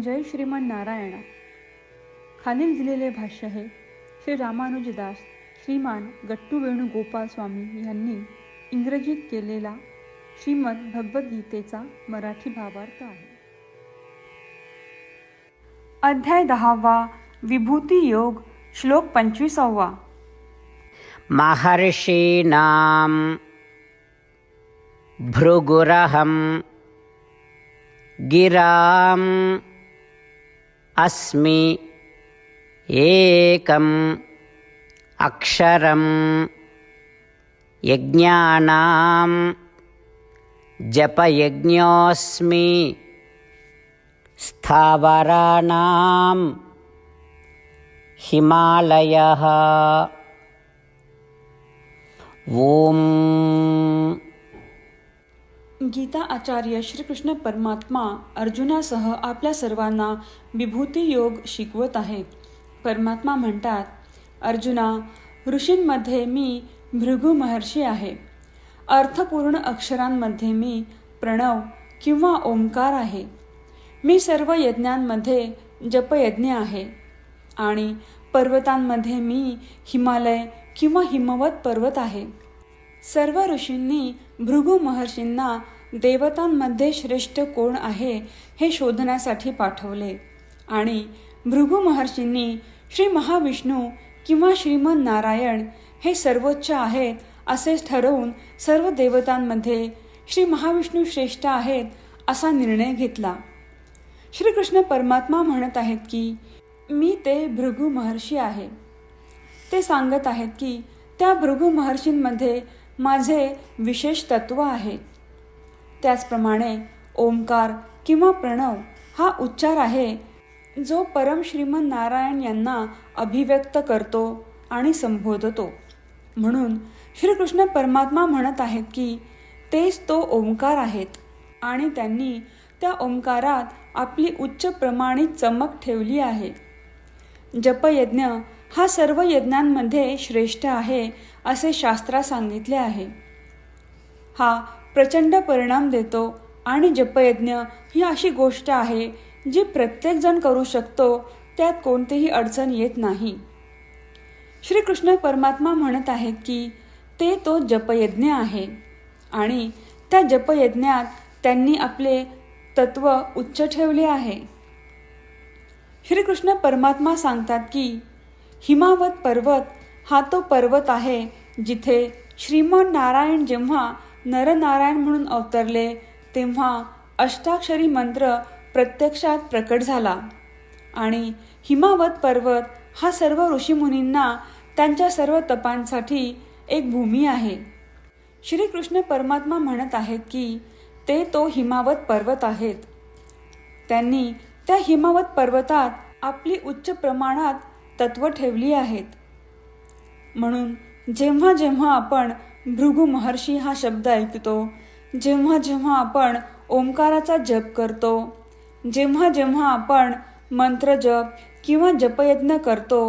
जय श्रीमन नारायणा खालील दिलेले भाष्य हे श्री रामानुजदास श्रीमान गट्टू वेणुगोपाल स्वामी यांनी इंग्रजीत केलेला श्रीमद भगवद्गीतेचा मराठी भावार्थ आहे. अध्याय दहावा विभूती योग श्लोक पंचवीसावा. महर्षीणां भृगुरहम गिराम अस्मि। एकम् अक्षरं यज्ञानां जपयज्ञोऽस्मि। स्थावराणां हिमालयः। ॐ गीता आचार्य श्रीकृष्ण परमात्मा अर्जुनासह आपल्या सर्वांना विभूती योग शिकवत आहेत परमात्मा म्हणतात अर्जुना ऋषींमध्ये मी भृगु महर्षी आहे. अर्थपूर्ण अक्षरांमध्ये मी प्रणव किंवा ओंकार आहे. मी सर्व यज्ञांमध्ये जपयज्ञ आहे. आणि पर्वतांमध्ये मी हिमालय किंवा हिमवत पर्वत आहे. सर्व ऋषींनी भृगु महर्षींना देवतांमध्ये श्रेष्ठ कोण आहे हे शोधण्यासाठी पाठवले. आणि भृगु महर्षींनी श्री महाविष्णू किंवा श्रीमन नारायण हे सर्वोच्च आहेत असे ठरवून सर्व देवतांमध्ये श्री महाविष्णू श्रेष्ठ आहेत असा निर्णय घेतला. श्रीकृष्ण परमात्मा म्हणत आहेत की मी ते भृगु महर्षी आहे. ते सांगत आहेत की त्या भृगु महर्षींमध्ये माझे विशेष तत्व आहे. त्याचप्रमाणे ओंकार किंवा प्रणव हा उच्चार आहे जो परम श्रीमन नारायण यांना अभिव्यक्त करतो आणि संबोधतो. म्हणून श्रीकृष्ण परमात्मा म्हणत आहेत की तेच तो ओंकार आहेत आणि त्यांनी त्या ओंकारात आपली उच्च प्रमाणित चमक ठेवली आहे. जपयज्ञ हा सर्व यज्ञांमध्ये श्रेष्ठ आहे असे शास्त्रा सांगितले आहे. हा प्रचंड परिणाम देतो आणि जपयज्ञ ही अशी गोष्ट आहे जी प्रत्येकजण करू शकतो त्यात कोणतीही अडचण येत नाही. श्रीकृष्ण परमात्मा म्हणत आहेत की ते तो जपयज्ञ आहे. आणि त्या जपयज्ञात त्यांनी आपले तत्व उच्च ठेवले आहे. श्रीकृष्ण परमात्मा सांगतात की हिमावत पर्वत हा तो पर्वत आहे जिथे श्रीमान नारायण जेव्हा नरनारायण म्हणून अवतरले तेव्हा अष्टाक्षरी मंत्र प्रत्यक्षात प्रकट झाला. आणि हिमावत पर्वत हा सर्व ऋषीमुनींना त्यांच्या सर्व तपांसाठी एक भूमी आहे. श्रीकृष्ण परमात्मा म्हणत आहेत की ते तो हिमावत पर्वत आहेत. त्यांनी त्या हिमावत पर्वतात आपली उच्च प्रमाणात तत्व ठेवली आहेत. म्हणून जेव्हा जेव्हा आपण भृगु महर्षी हा शब्द ऐकतो जेव्हा जेव्हा आपण ओंकाराचा जप करतो जेव्हा जेव्हा आपण मंत्र जप किंवा जपयज्ञ करतो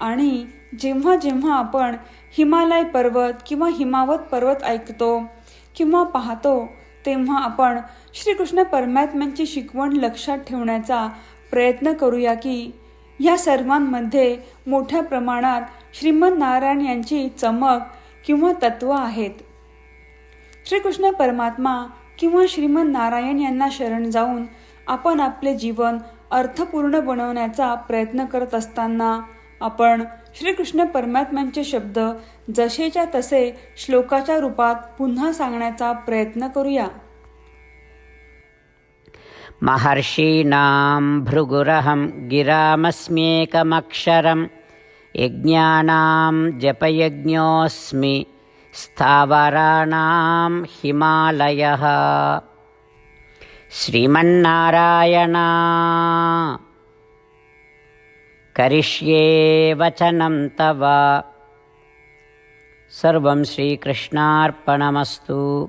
आणि जेव्हा जेव्हा आपण हिमालय पर्वत किंवा हिमावत पर्वत ऐकतो किंवा पाहतो तेव्हा आपण श्रीकृष्ण परमात्म्यांची शिकवण लक्षात ठेवण्याचा प्रयत्न करूया की या सर्वांमध्ये मोठ्या प्रमाणात श्रीमंत नारायण यांची चमक किंवा तत्व आहेत. श्रीकृष्ण परमात्मा किंवा श्रीमंत नारायण यांना शरण जाऊन आपण आपले जीवन अर्थपूर्ण बनवण्याचा प्रयत्न करत असताना आपण श्रीकृष्ण परमात्म्यांचे शब्द जसेच्या तसे श्लोकाच्या रूपात पुन्हा सांगण्याचा प्रयत्न करूया. महर्षीणां भृगुरहं गिरामस्म्येकमक्षरं यज्ञानां जपयज्ञोऽस्मि स्थावराणां हिमालयः। श्रीमन्नारायणा करिष्ये वचनं तव। सर्वं श्रीकृष्णार्पणमस्तु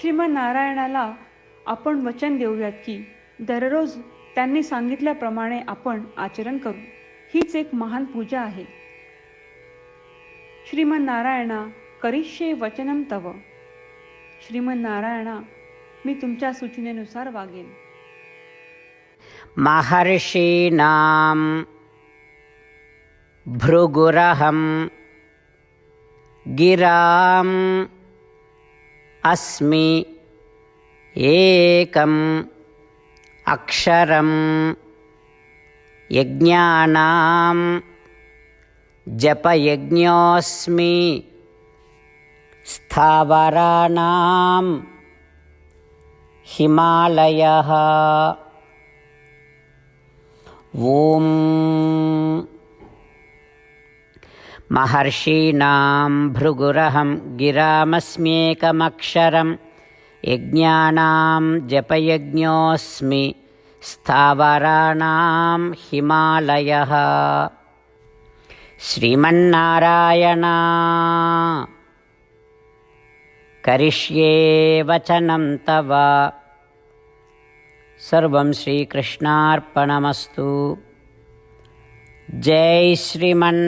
श्रीमनारायणाला आपण वचन देऊयात की दररोज त्यांनी सांगितल्याप्रमाणे आपण आचरण करू. हीच एक महान पूजा आहे. श्रीमनारायणा करिष्ये वचनम तव. श्रीमनारायणा मी तुमच्या सूचनेनुसार वागेन. महर्षीणां भृगुरहं गिराम् अस्मि एकम् अक्षरं यज्ञानां जपयज्ञोऽस्मि स्थावराणां हिमालयः। ॐ महर्षीणां भृगुरहं गिरामस्म्येकमक्षरं यज्ञानां जपयज्ञोऽस्मि स्थावराणां हिमालयः। श्रीमन्नारायणा करिष्ये वचनं तव। सर्वं श्रीकृष्णार्पणमस्तु जय श्रीमन्नारायण